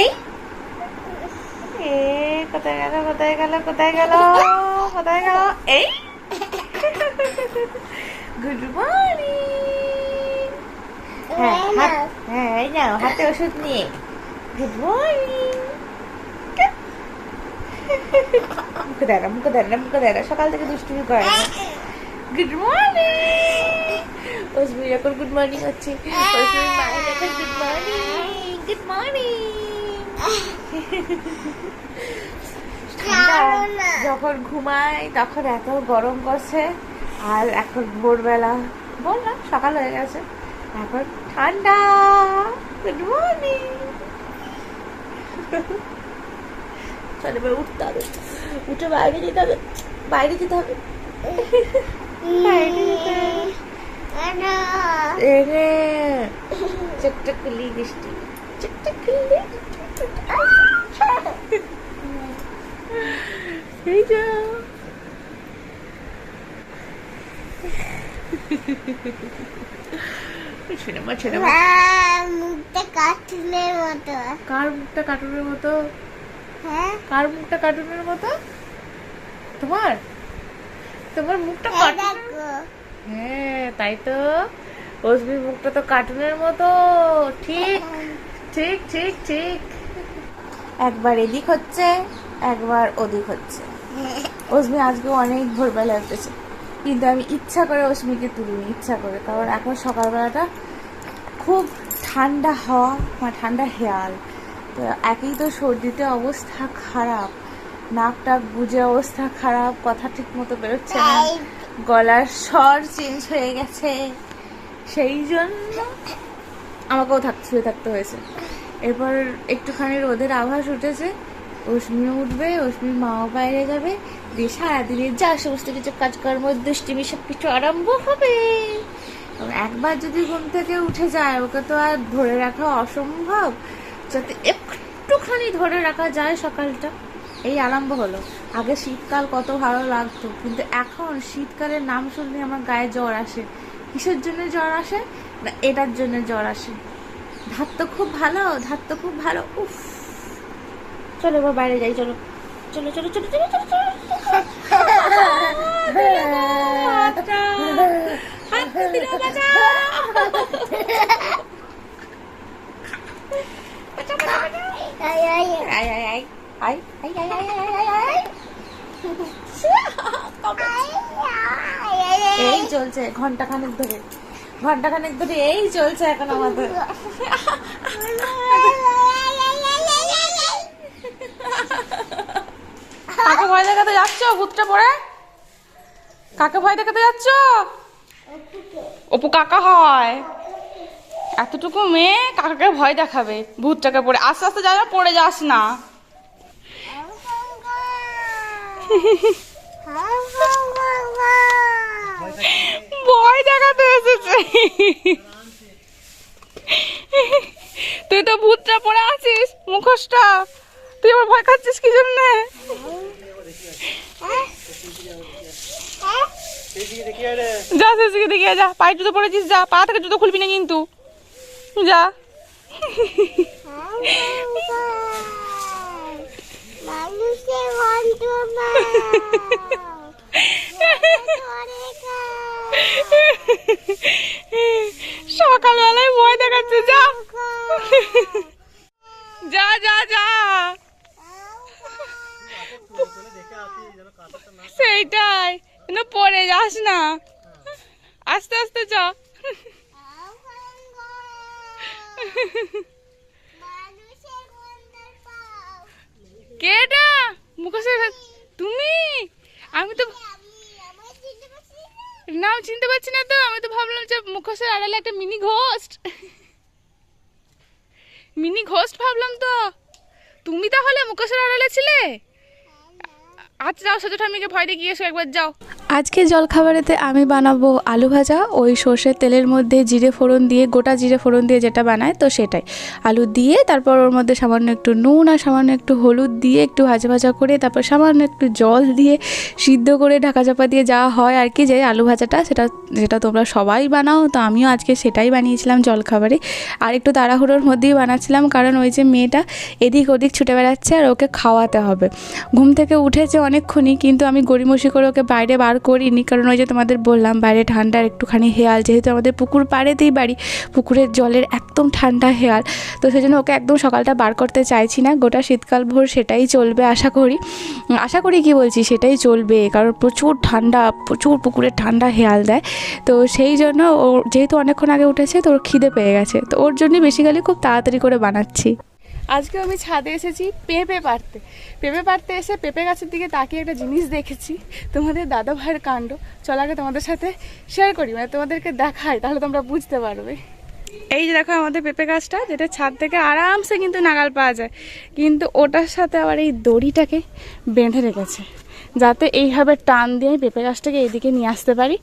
এই? কোথায় গেল কোথায় গেল কোথায় গেল কোথায় গেল? এই? গুড মর্নিং হ্যাঁ হ্যাঁ এই নাও হাতে ওষুধ নিয়ে। গুড মর্নিং মুখে দেয় না মুখে দেয় না মুখে দেয় না সকাল থেকে দুষ্টুমি করে না। গুড মর্নিং ওসবি এখন গুড মর্নিং হচ্ছে। ওসবি মায়ের এখন গুড মর্নিং গুড মর্নিং যখন ঘুমাই তখন এত গরম করছে আর এখন ভোরবেলা বললাম সকাল হয়ে গেছে এখন ঠান্ডা গুড মর্নিং চলে এবার উঠতে হবে। উঠে বাইরে যেতে হবে। বাইরে যেতে হবে। খুলি বৃষ্টি খুলি ছেড়ে মা ছেড়ে মুখটা কার্টুনের মতো। কার মুখটা কার্টুনের মতো? হ্যাঁ? কার মুখটা কার্টুনের মতো? তোমার? তোমার মুখটা হ্যাঁ তাই তো। ওসবির মুখটা তো কার্টুনের মতো। ঠিক ঠিক ঠিক ঠিক। একবার এদিক হচ্ছে একবার ওদিক হচ্ছে। অসমি আজকে অনেক ভোরবেলা উঠেছে। কিন্তু আমি ইচ্ছা করে অসমিকে তুলিনি, ইচ্ছা করে। কারণ এখন সকালবেলাটা খুব ঠান্ডা হাওয়া মানে ঠান্ডা হেয়াল। তো একই তো সর্দিতে অবস্থা খারাপ, নাক টাক বুঝে অবস্থা খারাপ, কথা ঠিক মতো বেরোচ্ছে না, গলার স্বর চেঞ্জ হয়ে গেছে। সেই জন্য আমাকেও থাকতে শুয়ে থাকতে হয়েছে। এরপর একটুখানি রোদের আভাস উঠেছে। অশ্মিও উঠবে অশ্মির মাও বাইরে যাবে। দিয়ে সারাদিনের যা সমস্ত কিছু কাজকর্ম, দুষ্টিমি সব কিছু আরম্ভ হবে। একবার যদি ঘুম থেকে উঠে যায়, ওকে তো আর ধরে রাখা অসম্ভব। যাতে একটুখানি ধরে রাখা যায় সকালটা। এই আরম্ভ হলো। আগে শীতকাল কত ভালো লাগতো, কিন্তু এখন শীতকালের নাম শুনলে আমার গায়ে জ্বর আসে। কিসের জন্য জ্বর আসে? না, এটার জন্য জ্বর আসে। ধাত তো খুব ভালো, ধাত তো খুব ভালো, উফ। চলো এবার বাইরে যাই চলো। চলো চলো চলো চলো চলো এই চলছে ঘণ্টা খানেক ধরে। ঘণ্টা খানেক ধরে এই চলছে এখন আমাদের। কাকে ভয় দেখাতে যাচ্ছ? ভূতটা পড়ে? কাকে ভয় দেখাতে যাচ্ছ? অপু কাকা হয়। এতটুকু মেয়ে কাকাকে ভয় দেখাবে? ভূতটাকে পড়ে। আস্তে আস্তে যা, পড়ে যাস না। ভয় দেখাতে এসেছে। তুই তো ভূতটা পড়ে আছিস, মুখোশটা। তুই আবার ভয় খাচ্ছিস কি জন্য? যা শেষকে দিকে যা পায়ে জুতো পড়েছিস যা, পা থেকে জুতো খুলবি না কিন্তু। যা। সকালবেলায় ভয় দেখাচ্ছে, যা। যা যা যা। সেইটাই। পড়ে যাস না। আস্তে আস্তে চ। কেটা মুখোশের তুমি? আমি তো না চিনতে পারছি না তো। আমি তো ভাবলাম যে মুখোশের আড়ালে একটা মিনি ঘোস্ট মিনি ঘোস্ট ভাবলাম তো। তুমি তাহলে মুখোশের আড়ালে ছিলে? আচ্ছা যাও সোজা ঠাম্মিকে ভয় দেখিয়ে এসো একবার যাও। আজকে জলখাবারেতে আমি বানাবো আলু ভাজা, ওই সর্ষের তেলের মধ্যে জিরে ফোড়ন দিয়ে, গোটা জিরে ফোড়ন দিয়ে যেটা বানায় তো সেটাই। আলু দিয়ে তারপর ওর মধ্যে সামান্য একটু নুন আর সামান্য একটু হলুদ দিয়ে একটু ভাজা ভাজা করে, তারপর সামান্য একটু জল দিয়ে সিদ্ধ করে ঢাকা চাপা দিয়ে যা হয় আর কি যে আলু ভাজাটা, সেটা, যেটা তোমরা সবাই বানাও, তো আমিও আজকে সেটাই বানিয়েছিলাম জলখাবারে। আর একটু তাড়াহুড়োর মধ্যেই বানাচ্ছিলাম, কারণ ওই যে মেয়েটা এদিক ওদিক ছুটে বেড়াচ্ছে আর ওকে খাওয়াতে হবে। ঘুম থেকে উঠেছে অনেকক্ষণই, কিন্তু আমি গড়িমসি করে ওকে বাইরে বার করিনি, কারণ ওই যে তোমাদের বললাম, বাইরে ঠান্ডার একটুখানি হেয়াল, যেহেতু আমাদের পুকুর পাড়েতেই বাড়ি, পুকুরের জলের একদম ঠান্ডা হেয়াল। তো সেই জন্য ওকে একদম সকালটা বার করতে চাইছি না, গোটা শীতকাল ভোর সেটাই চলবে আশা করি। আশা করি কি বলছি, সেটাই চলবে, কারণ প্রচুর ঠান্ডা, প্রচুর পুকুরের ঠান্ডা হেয়াল দেয়। তো সেই জন্য ও, যেহেতু অনেকক্ষণ আগে উঠেছে, তো ওর খিদে পেয়ে গেছে। তো ওর জন্যই বেসিক্যালি খুব তাড়াতাড়ি করে বানাচ্ছি। আজকে আমি ছাদে এসেছি পেঁপে পারতে পেঁপে পারতে এসে পেঁপে গাছের দিকে তাকিয়ে একটা জিনিস দেখেছি, তোমাদের দাদা ভাইয়ের কাণ্ড। চল আগে তোমাদের সাথে শেয়ার করি মানে তোমাদেরকে দেখাই, তাহলে তোমরা বুঝতে পারবে। এই যে দেখো আমাদের পেঁপে গাছটা, যেটা ছাদ থেকে আরামসে কিন্তু নাগাল পাওয়া যায়। কিন্তু ওটার সাথে আবার এই দড়িটাকে বেঁধে রেখেছে। যাতে এইভাবে টান দিয়ে আমি পেঁপে গাছটাকে এইদিকে নিয়ে আসতে পারি,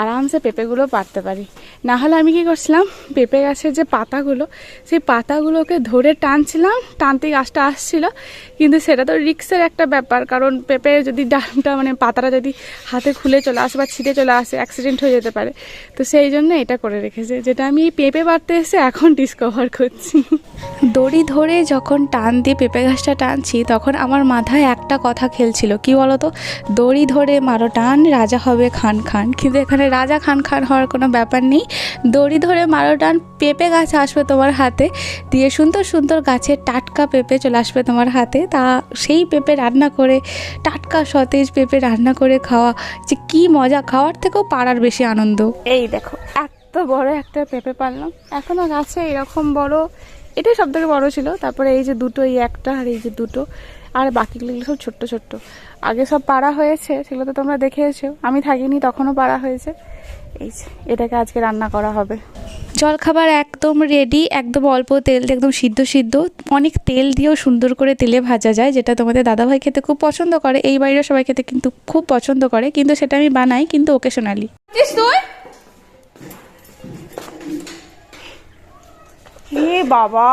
আরামসে পেঁপেগুলো পারতে পারি। না হলে আমি কি করছিলাম, পেঁপে গাছের যে পাতাগুলো, সেই পাতাগুলোকে ধরে টানছিলাম, টানতে গাছটা আসছিল, কিন্তু সেটা তো রিক্সের একটা ব্যাপার, কারণ পেঁপে যদি ডালটা মানে পাতাটা যদি হাতে খুলে চলে আসে বা ছিটে চলে আসে অ্যাক্সিডেন্ট হয়ে যেতে পারে। তো সেই জন্য এটা করে রেখেছে, যেটা আমি এই পেঁপে পারতে এসে এখন ডিসকভার করছি। দড়ি ধরে যখন টান দিয়ে পেঁপে গাছটা টানছি, তখন আমার মাথায় একটা কথা খেলছিল, কি বলতো? দড়ি ধরে মারো, টান, রাজা হবে খান খান। কিন্তু এখানে রাজা খান খান হওয়ার কোনো ব্যাপার নেই। দড়ি ধরে মারো, টান, পেঁপে গাছ আসবে তোমার হাতে। দিয়ে সুন্দর সুন্দর গাছের টাটকা পেঁপে চলে আসবে তোমার হাতে। তা সেই পেঁপে রান্না করে, টাটকা সতেজ পেঁপে রান্না করে খাওয়া, যে কি মজা, খাওয়ার থেকেও পাড়ার বেশি আনন্দ। এই দেখো, এত বড় একটা পেঁপে পারলাম এখনও গাছে এরকম বড়, এটাই সব থেকে বড় ছিল। তারপরে এই যে দুটো, এই একটা আর এই যে দুটো, আর বাকিগুলো সব ছোট্ট ছোট্ট। আগে সব পাড়া হয়েছে সেগুলো তো তোমরা দেখেছ। আমি থাকিনি তখনও পাড়া হয়েছে। এই এটাকে আজকে রান্না করা হবে। জলখাবার একদম রেডি একদম অল্প তেল দিয়ে একদম সিদ্ধ সিদ্ধ। অনেক তেল দিয়েও সুন্দর করে তেলে ভাজা যায় যেটা তোমাদের দাদাভাই খেতে খুব পছন্দ করে। এই বাড়িরও সবাই খেতে কিন্তু খুব পছন্দ করে কিন্তু সেটা আমি বানাই কিন্তু ওকেশনালি তুই? এ বাবা!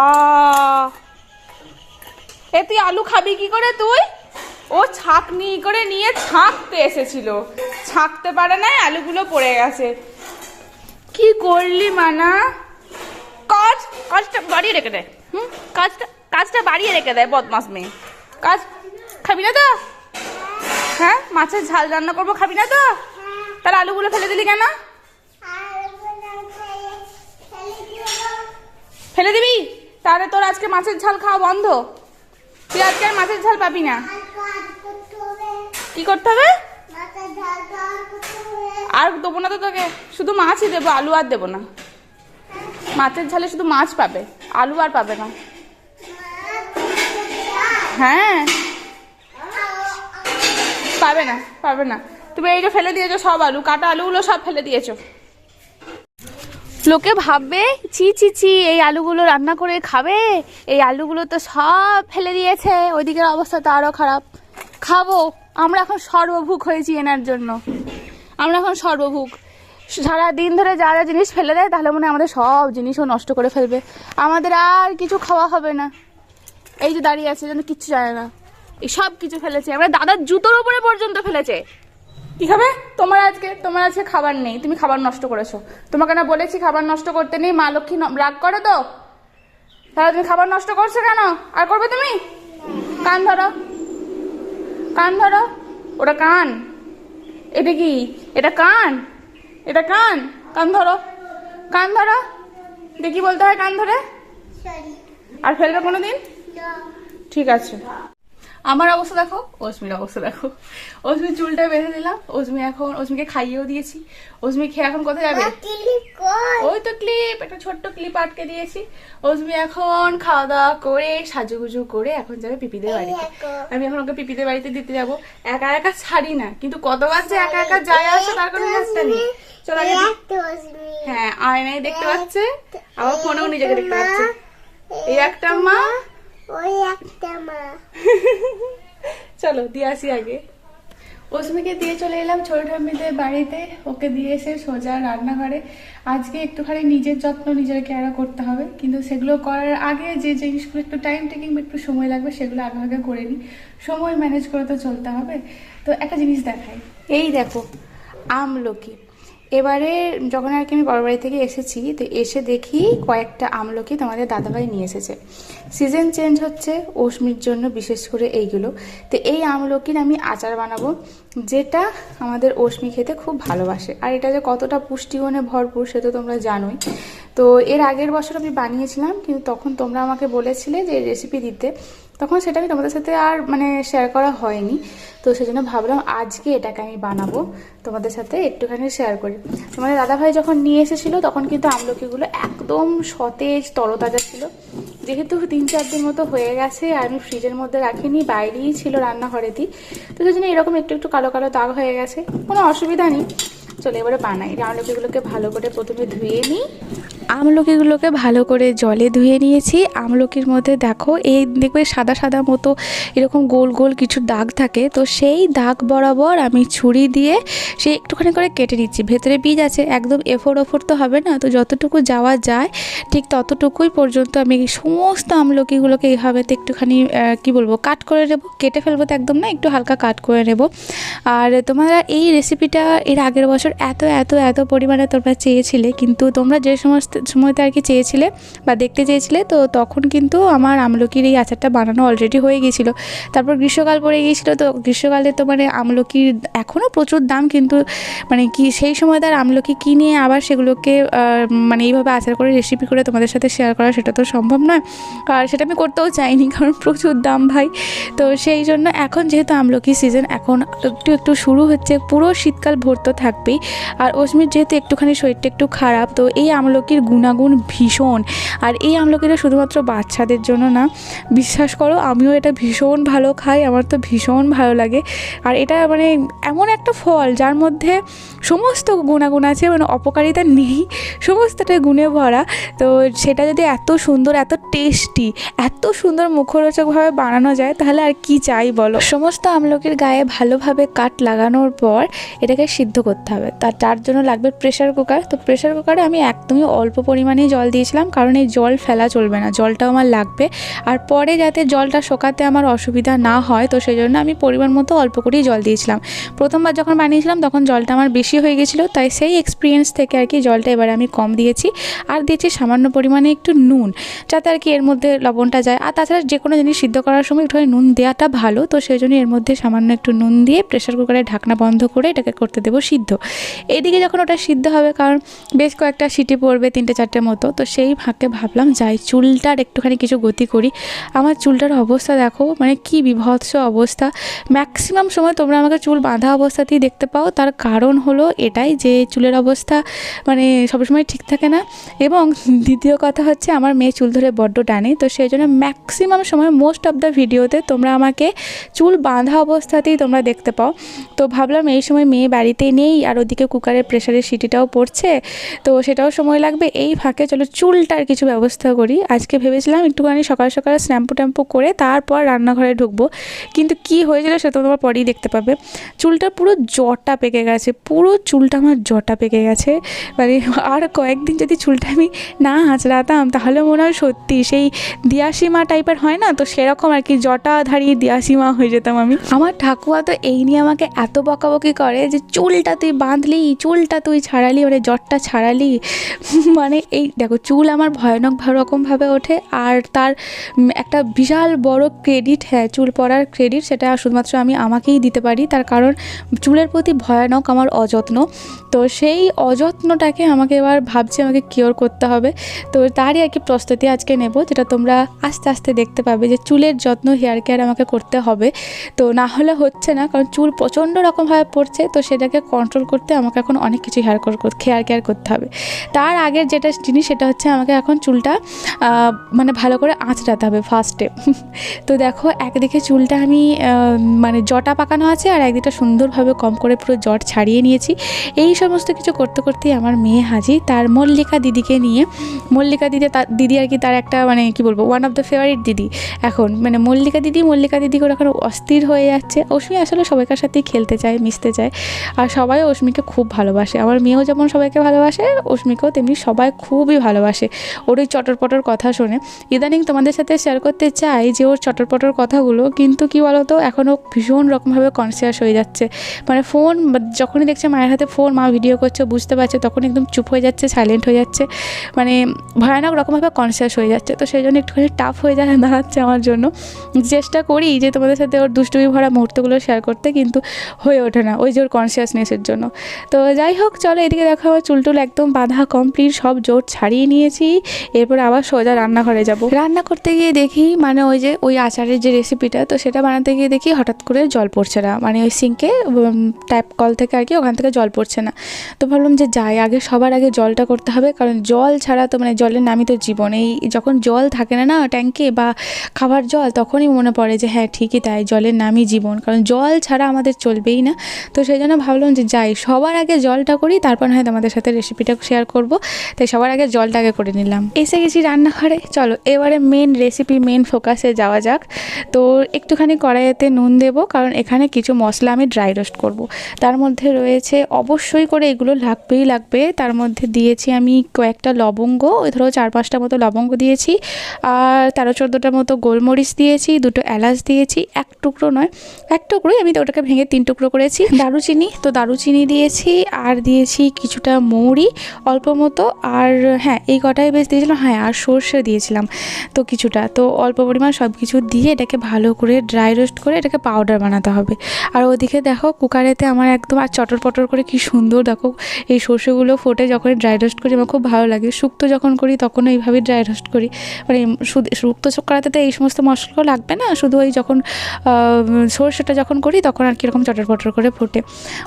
এ তুই আলু খাবি কি করে তুই? ও ছাকনি করে নিয়ে ছাঁকতে এসেছিল। ছাঁকতে পারে না আলুগুলো পড়ে গেছে। কি করলি মানা? কাজ, কাজটা বাড়িয়ে রেখে দেয় হুম? কাজটা কাজটা বাড়িয়ে রেখে দেয় বদমাস মেয়ে। কাজ, খাবি না তো? হ্যাঁ? মাছের ঝাল রান্না করব, খাবি না তো? তাহলে আলুগুলো ফেলে দিলি কেন? ফেলে দিবি? তাহলে তোর আজকে মাছের ঝাল খাওয়া বন্ধ। তুই আজকে আর মাছের ঝাল পাবি না। কি করতে হবে? আর দেবো না তো তোকে। শুধু মাছই দেবো, আলু আর দেবো না। মাছের ঝালে শুধু মাছ পাবে, আলু আর পাবে না। হ্যাঁ। পাবে না পাবে না। তুমি এইটা ফেলে দিয়েছ সব আলু, কাটা আলুগুলো সব ফেলে দিয়েছ। লোকে ভাববে চি চি চি এই আলুগুলো রান্না করে খাবে? এই আলুগুলো তো সব ফেলে দিয়েছে। ওইদিকের অবস্থা তো আরও খারাপ। খাব। আমরা এখন সর্বভুক হয়েছি এনার জন্য। আমরা এখন সর্বভুক সারা দিন ধরে যা যা জিনিস ফেলে দেয়, তাহলে মনে আমাদের সব জিনিসও নষ্ট করে ফেলবে। আমাদের আর কিছু খাওয়া হবে না। এই যে দাঁড়িয়ে আছে, যেন কিচ্ছু জানে না। এই সব কিছু ফেলেছে। আমরা দাদার জুতোর উপরে পর্যন্ত ফেলেছে। কি খাবে তোমার আজকে তোমার আজকে খাবার নেই তুমি খাবার নষ্ট করেছ। তোমাকে না বলেছি খাবার নষ্ট করতে নেই মা লক্ষ্মী রাগ করে তো। তাহলে তুমি খাবার নষ্ট করছ কেন? আর করবে তুমি? কান ধরো। কান ধরো। ওটা কান। এটা কি? এটা কান? এটা কান? কান ধরো। কান ধরো। দেখি বলতে হয় কান ধরে? আর ফেলবে কোনো দিন ঠিক আছে। আমার অবস্থা দেখো অসমির অবস্থা দেখো। অসমি চুলটা বেঁধে দিলাম অসমি এখন অসমিকে খাইয়েও দিয়েছি। অসমি খেয়ে এখন কোথায় যাবে? ওই তো ক্লিপ একটা ছোট্ট ক্লিপ আটকে দিয়েছি। অসমি এখন খাওয়া দাওয়া করে সাজুগুজু করে এখন যাবে পিপিদের বাড়িতে। আমি এখন ওকে পিপিদের বাড়িতে দিতে যাব। একা একা ছাড়ি না কিন্তু কতবার যে একা একা যায় আসে তার কোনো রাস্তা নেই। চলো আগে হ্যাঁ আয়নায় দেখতে পাচ্ছে আবার ফোনেও নিজেকে দেখতে পাচ্ছে। এই একটা মা ওই একটা মা। চলো, দিয়ে আসি আগে। অস্মিকে দিয়ে চলে এলাম ছোট ঠাম্মিদের বাড়িতে। ওকে দিয়ে এসে সোজা রান্নাঘরে। আজকে একটুখানি নিজের যত্ন নিজের কেয়ারা করতে হবে। কিন্তু সেগুলো করার আগে যে জিনিসগুলো একটু টাইম টেকিং একটু সময় লাগবে, সেগুলো আগে আগে করে নিই। সময় ম্যানেজ করে তো চলতে হবে। তো একটা জিনিস দেখাই। এই দেখো, আমলকি। এবারে যখন আর কি আমি বড় বাড়ি থেকে এসেছি, তো এসে দেখি কয়েকটা আমলকি তোমাদের দাদাভাই নিয়ে এসেছে। সিজন চেঞ্জ হচ্ছে অশ্মির জন্য বিশেষ করে এইগুলো। তো এই আমলকির আমি আচার বানাবো, যেটা আমাদের অশ্মি খেতে খুব ভালোবাসে। আর এটা যে কতটা পুষ্টিগুণে ভরপুর সে তো তোমরা জানোই। তো এর আগের বছর আমি বানিয়েছিলাম, কিন্তু তখন তোমরা আমাকে বলেছিলে যে রেসিপি দিতে। তখন সেটা আমি তোমাদের সাথে আর মানে শেয়ার করা হয়নি। তো সেজন্য ভাবলাম আজকে এটাকে আমি বানাবো তোমাদের সাথে, একটুখানি শেয়ার করি। তোমাদের দাদাভাই যখন নিয়ে এসেছিল, তখন কিন্তু আমলকিগুলো একদম সতেজ, তরতাজা ছিল। যেহেতু তিন চার দিন মতো হয়ে গেছে, আর আমি ফ্রিজের মধ্যে রাখিনি, বাইরেই ছিল রান্নাঘরেতেই। তো সেই জন্য এরকম একটু একটু কালো কালো দাগ হয়ে গেছে, কোনো অসুবিধা নেই। চলে এবারে বানাই। আমলকিগুলোকে ভালো করে প্রথমে ধুয়ে নিই। আমলকিগুলোকে ভালো করে জলে ধুয়ে নিয়েছি। আমলকির মধ্যে দেখো, এই দেখবে সাদা সাদা মতো এরকম গোল গোল কিছু দাগ থাকে। তো সেই দাগ বরাবর আমি ছুরি দিয়ে সে একটুখানি করে কেটে নিচ্ছি। ভেতরে বীজ আছে, একদম এফোর ওফোর তো হবে না। তো যতটুকু যাওয়া যায়, ঠিক ততটুকুই পর্যন্ত আমি সমস্ত আমলকিগুলোকে এইভাবে তো একটুখানি কি বলব, কাট করে নেব। কেটে ফেলব তো একদম না, একটু হালকা কাট করে নেব। আর তোমরা এই রেসিপিটা এর আগের বছর এত এত এত পরিমাণে তোমরা চেয়েছিলে, কিন্তু তোমরা যে সমস্ত সময়তে আর কি চেয়েছিলে বা দেখতে চেয়েছিলে, তো তখন কিন্তু আমার আমলকির এই আচারটা বানানো অলরেডি হয়ে গিয়েছিল। তারপর গ্রীষ্মকাল পড়ে গিয়েছিল, তো গ্রীষ্মকালে তো মানে আমলকির এখনও প্রচুর দাম কিন্তু মানে কি সেই সময় তার আমলকি কিনে আবার সেগুলোকে মানে এইভাবে আচার করে রেসিপি করে তোমাদের সাথে শেয়ার করা সেটা তো সম্ভব নয়। আর সেটা আমি করতেও চাইনি, কারণ প্রচুর দাম ভাই। তো সেই জন্য এখন যেহেতু আমলকি সিজন এখন একটু একটু শুরু হচ্ছে, পুরো শীতকাল ভোর তো থাকবেই। আর অস্মির যেহেতু একটুখানি শরীরটা একটু খারাপ, তো এই আমলকির গুণাগুণ ভীষণ। আর এই আমলকিটা শুধুমাত্র বাচ্চাদের জন্য না, বিশ্বাস করো, আমিও এটা ভীষণ ভালো খাই, আমার তো ভীষণ ভালো লাগে। আর এটা মানে এমন একটা ফল যার মধ্যে সমস্ত গুণাগুণ আছে মানে অপকারিতা নেই সমস্তটা গুণে ভরা। তো সেটা যদি এত সুন্দর, এত টেস্টি, এত সুন্দর মুখরোচকভাবে বানানো যায়, তাহলে আর কি চাই বলো? সমস্ত আমলকির গায়ে ভালোভাবে কাট লাগানোর পর এটাকে সিদ্ধ করতে হবে। তার তার জন্য লাগবে প্রেশার কুকার তো প্রেশার কুকারে আমি একদমই অল্প পরিমাণেই জল দিয়েছিলাম, কারণ এই জল ফেলা চলবে না, জলটাও আমার লাগবে। আর পরে যাতে জলটা শোকাতে আমার অসুবিধা না হয়, তো সেই জন্য আমি পরিমাণ মতো অল্প করেই জল দিয়েছিলাম। প্রথমবার যখন বানিয়েছিলাম, তখন জলটা আমার বেশি হয়ে গেছিল, তাই সেই এক্সপিরিয়েন্স থেকে আর কি জলটা এবারে আমি কম দিয়েছি। আর দিয়েছি সামান্য পরিমাণে একটু নুন, যাতে আর কি এর মধ্যে লবণটা যায়। আর তাছাড়া যে কোনো জিনিস সিদ্ধ করার সময় একটু নুন দেওয়াটা ভালো, তো সেই জন্য এর মধ্যে সামান্য একটু নুন দিয়ে প্রেশার কুকারে ঢাকনা বন্ধ করে এটাকে করতে দেবো সিদ্ধ। এদিকে যখন ওটা সিদ্ধ হবে, কারণ বেশ কয়েকটা সিটি পড়বে তিনটে চারটে মতো। তো সেই ফাঁকে ভাবলাম, যাই, চুলটার একটুখানি কিছু গতি করি। আমার চুলটার অবস্থা দেখো মানে কি বিভৎস অবস্থা। ম্যাক্সিমাম সময় তোমরা আমাকে চুল বাঁধা অবস্থাতেই দেখতে পাও। তার কারণ হলো এটাই যে, চুলের অবস্থা মানে সবসময় ঠিক থাকে না। এবং দ্বিতীয় কথা হচ্ছে, আমার মেয়ে চুল ধরে বড্ড টানে। তো সেই জন্য ম্যাক্সিমাম সময় মোস্ট অফ দ্য ভিডিওতে তোমরা আমাকে চুল বাঁধা অবস্থাতেই তোমরা দেখতে পাও। তো ভাবলাম, এই সময় মেয়ে বাড়িতে নেই, আর ওদিকে কুকারের প্রেশারের সিটিটাও পড়ছে। তো সেটাও সময় লাগবে। এই ফাঁকে চলো চুলটার কিছু ব্যবস্থা করি। আজকে ভেবেছিলাম একটুখানি সকাল সকাল শ্যাম্পু ট্যাম্পু করে তারপর রান্নাঘরে ঢুকবো। কিন্তু কি হয়েছিল সেটা তোমার পরেই দেখতে পাবে। চুলটা পুরো জটা পেকে গেছে, পুরো চুলটা আমার জটা পেকে গেছে। মানে আর কয়েকদিন যদি চুলটা আমি না আঁচড়াতাম, তাহলে মনে হয় সত্যি সেই দিয়াসীমা টাইপের হয় না? তো সেরকম আর কি জটাধারী দিয়াসীমা হয়ে যেতাম আমি। আমার ঠাকুমা তো এই নিয়ে আমাকে এত বকাবকি করে যে, চুলটা তুই বাঁধলি, চুলটা তুই ছাড়ালি মানে জটটা ছাড়ালি। মানে এই দেখো, চুল আমার ভয়ানক রকমভাবে ওঠে আর তার একটা বিশাল বড় ক্রেডিট হ্যাঁ চুল পড়ার ক্রেডিট সেটা শুধুমাত্র আমি আমাকেই দিতে পারি। তার কারণ চুলের প্রতি ভয়ানক আমার অযত্ন। তো সেই অযত্নটাকে আমাকে এবার ভাবছি আমাকে কিওর করতে হবে। তো তারই আর কি প্রস্তুতি আজকে নেব, যেটা তোমরা আস্তে আস্তে দেখতে পাবে যে চুলের যত্ন হেয়ার কেয়ার আমাকে করতে হবে। তো না হলে হচ্ছে না, কারণ চুল প্রচণ্ড রকমভাবে পড়ছে, তো সেটাকে কন্ট্রোল করতে আমাকে এখন অনেক কিছু হেয়ার হেয়ার কেয়ার করতে হবে। তার আগের যেটা জিনিস সেটা হচ্ছে আমাকে এখন চুলটা মানে ভালো করে আঁচড়াতে হবে ফার্স্টে তো দেখো, একদিকে চুলটা আমি মানে জটা পাকানো আছে আর একদিকটা সুন্দরভাবে কম করে পুরো জট ছাড়িয়ে নিয়েছি। এই সমস্ত কিছু করতে করতেই আমার মেয়ে হাজি তার মল্লিকা দিদিকে নিয়ে, মল্লিকা দিদি তার দিদি আর কি তার একটা মানে কি বলব ওয়ান অফ দ্য ফেভারিট দিদি। এখন মানে মল্লিকা দিদি মল্লিকা দিদি করে এখন অস্থির হয়ে যাচ্ছে। অশ্মি আসলে সবাইকার সাথেই খেলতে চায়, মিশতে চায়। আর সবাই অশ্মিকে খুব ভালোবাসে। আমার মেয়েও যেমন সবাইকে ভালোবাসে, অশ্মিকেও তেমনি সবাই খুবই ভালোবাসে। ওর ওই চটরপটর কথা শুনে ইদানিং তোমাদের সাথে শেয়ার করতে চাই যে ওর চটরপটর কথাগুলো, কিন্তু কি বলতো এখনও ভীষণ রকমভাবে কনসিয়াস হয়ে যাচ্ছে। মানে ফোন যখনই দেখছে মায়ের হাতে ফোন মা ভিডিও করছে, বুঝতে পারছে, তখন একদম চুপ হয়ে যাচ্ছে সাইলেন্ট হয়ে যাচ্ছে। মানে ভয়ানক রকমভাবে কনসিয়াস হয়ে যাচ্ছে। তো সেই জন্য একটুখানি টাফ হয়ে যা দাঁড়াচ্ছে আমার জন্য। চেষ্টা করি যে তোমাদের সাথে ওর দুষ্টুমি ভরা মুহূর্তগুলো শেয়ার করতে, কিন্তু হয়ে ওঠে না ওই যে ওর কনসিয়াসনেসের জন্য। তো যাই হোক, চলো এদিকে দেখো আমার চুল টুল একদম বাঁধা কমপ্লিট সব জোর ছাড়িয়ে নিয়েছি, এরপর আবার সোজা রান্নাঘরে যাব। রান্না করতে গিয়ে দেখি মানে ওই যে, ওই আচারের যে রেসিপিটা তো সেটা বানাতে গিয়ে দেখি হঠাৎ করে জল পড়ছে না। মানে ওই সিঙ্কে ট্যাপ কল থেকে আর কি ওখান থেকে জল পড়ছে না। তো ভাবলাম যে যাই, আগে সবার আগে জলটা করতে হবে, কারণ জল ছাড়া তো মানে জলের নামই তো জীবন এই যখন জল থাকে না না ট্যাঙ্কে বা খাবার জল, তখনই মনে পড়ে যে হ্যাঁ ঠিকই তাই, জলের নামই জীবন। কারণ জল ছাড়া আমাদের চলবেই না। তো সেই জন্য ভাবলাম যে যাই, সবার আগে জলটা করি, তারপর হয় তোমাদের সাথে রেসিপিটা শেয়ার করব। তাই সবার আগে জলটা আগে করে নিলাম। এসে গেছি রান্নাঘরে। চলো, এবারে মেন রেসিপি মেন ফোকাসে যাওয়া যাক। তো একটুখানি কড়াইতে নুন দেবো, কারণ এখানে কিছু মশলা আমি ড্রাই রোস্ট করব। তার মধ্যে রয়েছে অবশ্যই করে এগুলো লাগবেই লাগবে। তার মধ্যে দিয়েছি আমি কয়েকটা লবঙ্গ, ওই ধরো চার পাঁচটা মতো লবঙ্গ দিয়েছি। আর তেরো চোদ্দোটার মতো গোলমরিচ দিয়েছি, দুটো এলাচ দিয়েছি, এক টুকরো নয়, এক টুকরোই আমি তো ওটাকে ভেঙে তিন টুকরো করেছি। দারুচিনি, তো দারুচিনি দিয়েছি, আর দিয়েছি কিছুটা মৌরি, অল্প মতো আর হ্যাঁ এই কটাই বেশ দিয়েছিলাম। হ্যাঁ আর সর্ষে দিয়েছিলাম তো কিছুটা। তো অল্প পরিমাণ সব কিছু দিয়ে এটাকে ভালো করে ড্রাই রোস্ট করে এটাকে পাউডার বানাতে হবে। আর ওদিকে দেখো কুকারেতে আমার একদম আর চটর পটর করে কি সুন্দর দেখো এই সর্ষেগুলো ফোটে যখন ড্রাই রোস্ট করি, আমার খুব ভালো লাগে। শুক্তো যখন করি তখন এইভাবেই ড্রাই রোস্ট করি। মানে শুক্তো করাতে তো এই সমস্ত মশলাগুলো লাগবে না, শুধু ওই যখন সর্ষেটা যখন করি তখন আর কীরকম চটর পটর করে ফোটে।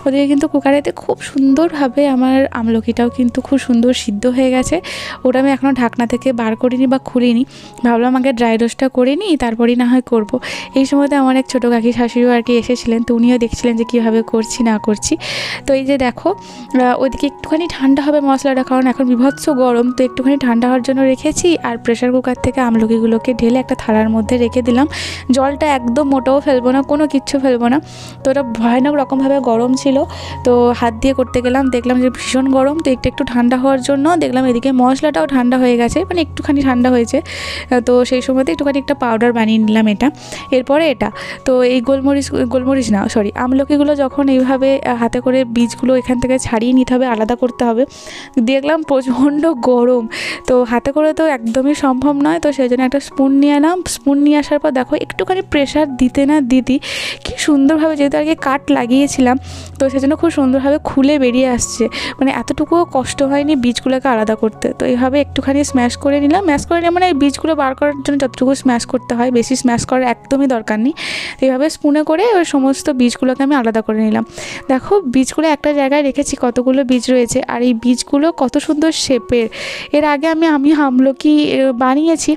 ওদিকে কিন্তু কুকারেতে খুব সুন্দরভাবে আমার আমলকিটাও কিন্তু খুব সুন্দর সিদ্ধ হয়ে গেছে। ওটা আমি এখনও ঢাকনা থেকে বার করিনি বা খুলিনি। ভাবলাম আগে ড্রাই রোস্টটা করে নিই, তারপরেই না হয় করব। এই সময়তে আমার এক ছোটো কাকি শাশুড়িও আর কি এসেছিলেন, তো উনিও দেখছিলেন যে কীভাবে করছি, না করছি। তো এই যে দেখো ওইদিকে একটুখানি ঠান্ডা হবে মশলাটা, কারণ এখন বিভৎস গরম, তো একটুখানি ঠান্ডা হওয়ার জন্য রেখেছি। আর প্রেশার কুকার থেকে আমলকিগুলোকে ঢেলে একটা থালার মধ্যে রেখে দিলাম। জলটা একদম মোটাও ফেলব না, কোনো কিচ্ছু ফেলব না। তো ওটা ভয়ানক রকমভাবে গরম ছিল, তো হাত দিয়ে করতে গেলাম, দেখলাম যে ভীষণ গরম, তো একটু একটু ঠান্ডা হওয়ার জন্য দেখলাম এদিকে মশলাটাও ঠান্ডা হয়ে গেছে মানে একটুখানি ঠান্ডা হয়েছে। তো সেই সময়তে একটুখানি একটা পাউডার বানিয়ে নিলাম এটা। এরপরে এটা, তো এই গোলমরিচ গোলমরিচ না সরি আমলকিগুলো যখন এইভাবে হাতে করে বীজগুলো এখান থেকে ছাড়িয়ে নিতে হবে, আলাদা করতে হবে, দেখলাম প্রচণ্ড গরম। তো হাতে করে তো একদমই সম্ভব নয়, তো সেই জন্য একটা স্পুন নিয়ে এলাম। স্পুন নিয়ে আসার পর দেখো একটুখানি প্রেশার দিতে না দিদি কি সুন্দরভাবে যেহেতু আর কি কাট লাগিয়েছিলাম, তো সেজন্য খুব সুন্দরভাবে খুলে বেরিয়ে আসছে। মানে এতটুকুও কষ্ট হয়নি বীজগুলোকে আলাদা করতে। তো এইভাবে একটুখানি স্ম্যাশ করে নিলাম। ম্যাশ করে নিলাম মানে এই বীজগুলো বার করার জন্য যতটুকু স্ম্যাশ করতে হয়, বেশি স্ম্যাশ করার একদমই দরকার নেই। এইভাবে স্পুনে করে ওই সমস্ত বীজগুলোকে আমি আলাদা করে নিলাম। দেখো, বীজগুলো একটা জায়গায় রেখেছি, কতগুলো বীজ রয়েছে, আর এই বীজগুলো কত সুন্দর শেপের। এর আগে আমি আমি আমলকি বানিয়েছি,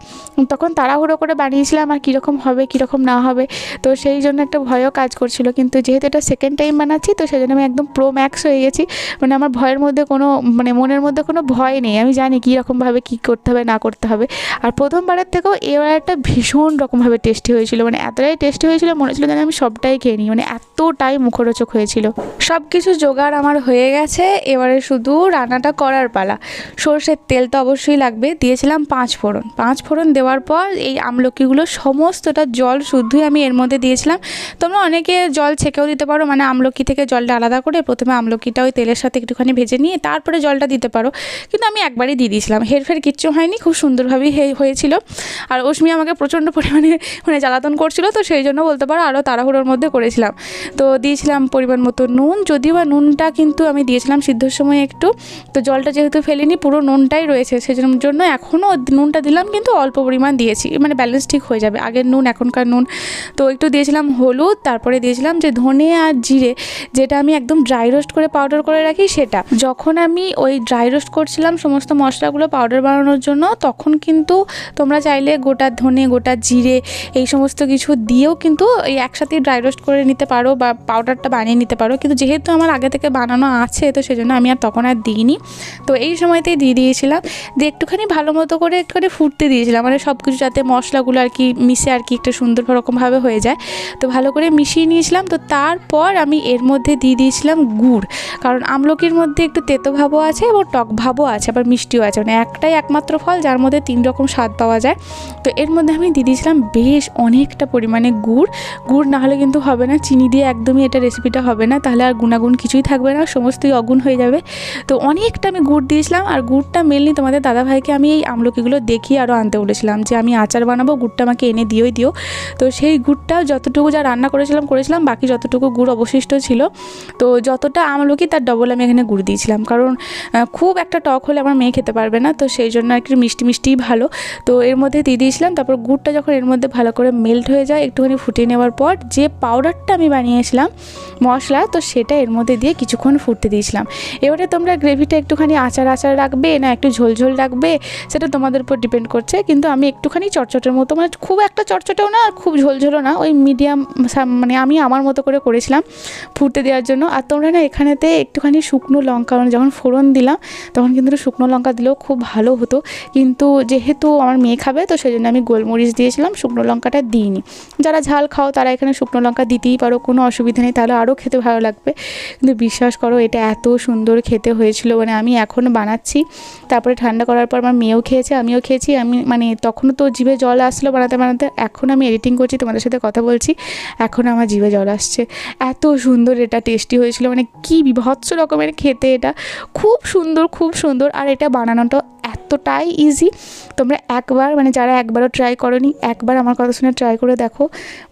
তখন তাড়াহুড়ো করে বানিয়েছিলাম, আর কীরকম হবে, কীরকম না হবে। তো সেই জন্য একটা ভয়ও কাজ করছিল। কিন্তু যেহেতু এটা সেকেন্ড টাইম বানাচ্ছি, তো সেই জন্য আমি একদম প্রো ম্যাক্স হয়ে গেছি। মানে আমার ভয়ের মধ্যে কোনো মানে মনের মধ্যে কোনো ভয় নেই, আমি জানি কীরকমভাবে কী করতে হবে, না করতে হবে। আর প্রথমবারের থেকেও এবার একটা ভীষণ রকমভাবে টেস্টি হয়েছিল মানে এতটাই টেস্টি হয়েছিল, মনে হচ্ছিল যেন আমি সবটাই খেয়ে নিই মানে এতটাই মুখরোচক হয়েছিল। সব কিছু জোগাড় আমার হয়ে গেছে, এবারে শুধু রান্নাটা করার পালা। সর্ষের তেল তো অবশ্যই লাগবে, দিয়েছিলাম পাঁচ ফোড়ন। পাঁচ ফোড়ন দেওয়ার পর এই আমলকিগুলো সমস্তটা জল শুদ্ধই আমি এর মধ্যে দিয়েছিলাম। তোমরা অনেকে জল ছেঁকেও দিতে পারো মানে আমলকি থেকে জলটা আলাদা করে প্রথমে আমলকিটা ওই তেলের সাথে একটুখানি ভেজে নিয়ে তারপরে জলটা দিতে পারো। কিন্তু আমি একবারই দিয়ে দিয়েছিলাম। হেরফের কিচ্ছু হয়নি, খুব সুন্দরভাবেই হয়েছিল। আর অশ্মি আমাকে প্রচণ্ড পরিমাণে মানে জ্বালাতন করছিল, তো সেই জন্য বলতে পারো আরও তাড়াহুড়োর মধ্যে করেছিলাম। তো দিয়েছিলাম পরিমাণ মতো নুন, যদিও বা নুনটা কিন্তু আমি দিয়েছিলাম সিদ্ধর সময় একটু। তো জলটা যেহেতু ফেলিনি, পুরো নুনটাই রয়েছে, সেজন্য জন্য এখনও নুনটা দিলাম, কিন্তু অল্প পরিমাণ দিয়েছি। মানে ব্যালেন্স ঠিক হয়ে যাবে, আগের নুন, এখনকার নুন। তো একটু দিয়েছিলাম হলুদ, তারপরে দিয়েছিলাম যে ধনে আর জিরে, যেটা আমি একদম ড্রাই রোস্ট করে পাউডার করে রাখি সেটা। যখন আমি ওই ড্রাই রোস্ট করছিলাম করছিলাম সমস্ত মশলাগুলো পাউডার বানানোর জন্য, তখন কিন্তু তোমরা চাইলে গোটা ধনে, গোটা জিরে এই সমস্ত কিছু দিয়েও কিন্তু এই একসাথে ড্রাই রোস্ট করে নিতে পারো বা পাউডারটা বানিয়ে নিতে পারো। কিন্তু যেহেতু আমার আগে থেকে বানানো আছে, তো সেজন্য আমি আর তখন আর দিইনি। তো এই সময়তেই দিয়ে দিয়েছিলাম। দিয়ে একটুখানি ভালো মতো করে একটুখানি ফুটতে দিয়েছিলাম। মানে সব কিছু যাতে মশলাগুলো আর কি মিশে আর কি একটা সুন্দর রকমভাবে হয়ে যায়। তো ভালো করে মিশিয়ে নিয়েছিলাম। তো তারপর আমি এর মধ্যে দিয়ে দিয়েছিলাম গুড়। কারণ আমলকির মধ্যে একটু তেতো ভাবও আছে এবং টক ভাবও আছে, আবার মিষ্টিও আছে। মানে একটাই একমাত্র ফল, যার মধ্যে তিন রকম স্বাদ পাওয়া যায়। তো এর মধ্যে আমি দিয়ে দিয়েছিলাম বেশ অনেকটা পরিমাণে গুড়। গুড় না হলে কিন্তু হবে না, চিনি দিয়ে একদমই এটা রেসিপিটা হবে না। তাহলে আর গুণাগুণ কিছুই থাকবে না, সমস্তই অগুণ হয়ে যাবে। তো অনেকটা আমি গুড় দিয়েছিলাম, আর গুড়টা মেনলি তোমাদের দাদাভাইকে আমি এই আমলকিগুলো দেখিয়ে আরও আনতে বলেছিলাম যে, আমি আচার বানাবো, গুড়টা আমাকে এনে দিওই দিও। তো সেই গুড়টাও যতটুকু যা রান্না করেছিলাম করেছিলাম, বাকি যতটুকু গুড় অবশিষ্ট ছিল। তো যতটা আমলকি, তার ডবল আমি এখানে গুড় দিয়েছিলাম। কারণ খুব একটা টক হলে আমার মেয়ে খেতে পারবে না, তো সেই জন্য আর কি মিষ্টি মিষ্টিই ভালো। তো এর মধ্যে দিয়ে দিয়েছিলাম, তারপর গুড়টা যখন এর মধ্যে ভালো করে মেল্ট হয়ে যায়, একটুখানি ফুটিয়ে নেওয়ার পর যে পাউডারটা আমি বানিয়েছিলাম মশলা, তো সেটা এর মধ্যে দিয়ে কিছুক্ষণ ফুটতে দিয়েছিলাম। এবারে তোমরা গ্রেভিটা একটুখানি আচার আচার রাখবে না একটু ঝোল ঝোল রাখবে, সেটা তোমাদের উপর ডিপেন্ড করছে, কিন্তু আমি একটুখানি চটচটের মতো মানে খুব একটা চটচটেও না, আর খুব ঝোলঝোলও না, ওই মিডিয়াম মানে আমি আমার মতো করে করেছিলাম ফুটতে দেওয়ার জন্য। আর তোমরা না এখানেতে একটুখানি শুকনো লঙ্কা মানে যখন ফোড়ন দিলাম, তখন কিন্তু শুকনো লঙ্কা দিলেও খুব ভালো হতো। কিন্তু যেহেতু আমার মেয়ে খাবে, তো সেই জন্য আমি গোলমরিচ দিয়েছিলাম, শুকনো লঙ্কাটা দিইনি। যারা ঝাল খাও, তারা এখানে শুকনো লঙ্কা দিতেই পারো, কোনো অসুবিধা নেই, তাহলে আরও খেতে ভালো লাগবে। কিন্তু বিশ্বাস করো, এটা এত সুন্দর খেতে হয়েছিল মানে আমি এখন বানাচ্ছি। তারপরে ঠান্ডা করার পর আমার মেয়েও খেয়েছে, আমিও খেয়েছি, আমি মানে তখনও তো জিভে জল আসলো বানাতে বানাতে, এখন আমি এডিটিং করছি, তোমাদের সাথে কথা বলছি, এখন আমার জিভে জল আসছে। এত সুন্দর, এটা টেস্টি হয়েছিল মানে কি বিভৎস রকমের খেতে এটা। খুব সুন্দর খুব সুন্দর। আর এটা বানানোটা এতটাই ইজি তোমরা একবার মানে যারা একবারও ট্রাই করনি, একবার আমার কথা শুনে ট্রাই করে দেখো।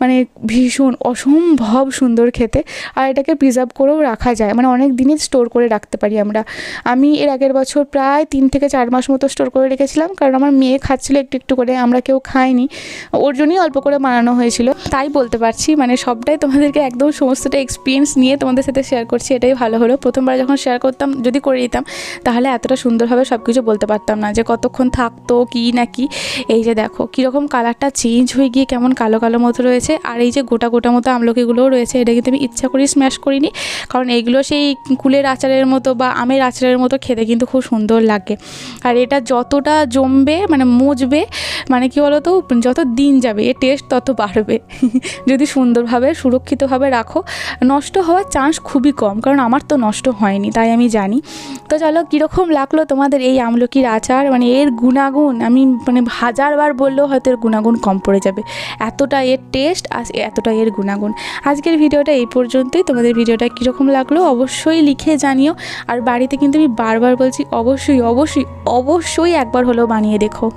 মানে ভীষণ অসম্ভব সুন্দর খেতে। আর এটাকে প্রিজার্ভ করেও রাখা যায়। মানে অনেক দিনই স্টোর করে রাখতে পারি আমরা। আমি এর আগের বছর প্রায় তিন থেকে চার মাস মতো স্টোর করে রেখেছিলাম। কারণ আমার মেয়ে খাচ্ছিল একটু একটু করে, আমরা কেউ খাইনি। ওর জন্যই অল্প করে বানানো হয়েছিল। তাই বলতে পারছি মানে সবটাই তোমাদেরকে একদম সমস্তটা এক্সপিরিয়েন্স নিয়ে তোমাদের সাথে শেয়ার করছি। এটাই ভালো হলো। প্রথমবার যখন শেয়ার করতাম, যদি করে দিতাম তাহলে এতটা সুন্দরভাবে সব কিছু বলতে পারতাম। না যে কতক্ষণ থাকতো, কি না কি এই যে দেখো, কীরকম কালারটা চেঞ্জ হয়ে গিয়ে কেমন কালো কালো মতো রয়েছে। আর এই যে গোটা গোটা মতো আমলকিগুলোও রয়েছে, এটা কিন্তু আমি ইচ্ছা করেই স্ম্যাশ করিনি। কারণ এইগুলো সেই কুলের আচারের মতো বা আমের আচারের মতো খেতে কিন্তু খুব সুন্দর লাগে। আর এটা যতটা জমবে মানে মুজবে মানে কি বলতো, যত দিন যাবে, এর টেস্ট তত বাড়বে। যদি সুন্দরভাবে, সুরক্ষিতভাবে রাখো, নষ্ট হওয়ার চান্স খুবই কম, কারণ আমার তো নষ্ট হয়নি, তাই আমি জানি। তো চলো, কীরকম লাগল তোমাদের এই আমলকির আচার মানে এর গুণাগুণ আমি মানে হাজারবার বললেও হয়তো এর গুণাগুণ কম পড়ে যাবে। এতটা এর টেস্ট আর এতটা এর গুণাগুণ। আজকের ভিডিওটা এই পর্যন্তই। তোমাদের ভিডিওটা কীরকম লাগল অবশ্যই লিখে জানিও। আর বাড়িতে কিন্তু আমি বারবার বলছি, অবশ্যই অবশ্যই অবশ্যই একবার হলেও বানিয়ে দেখো।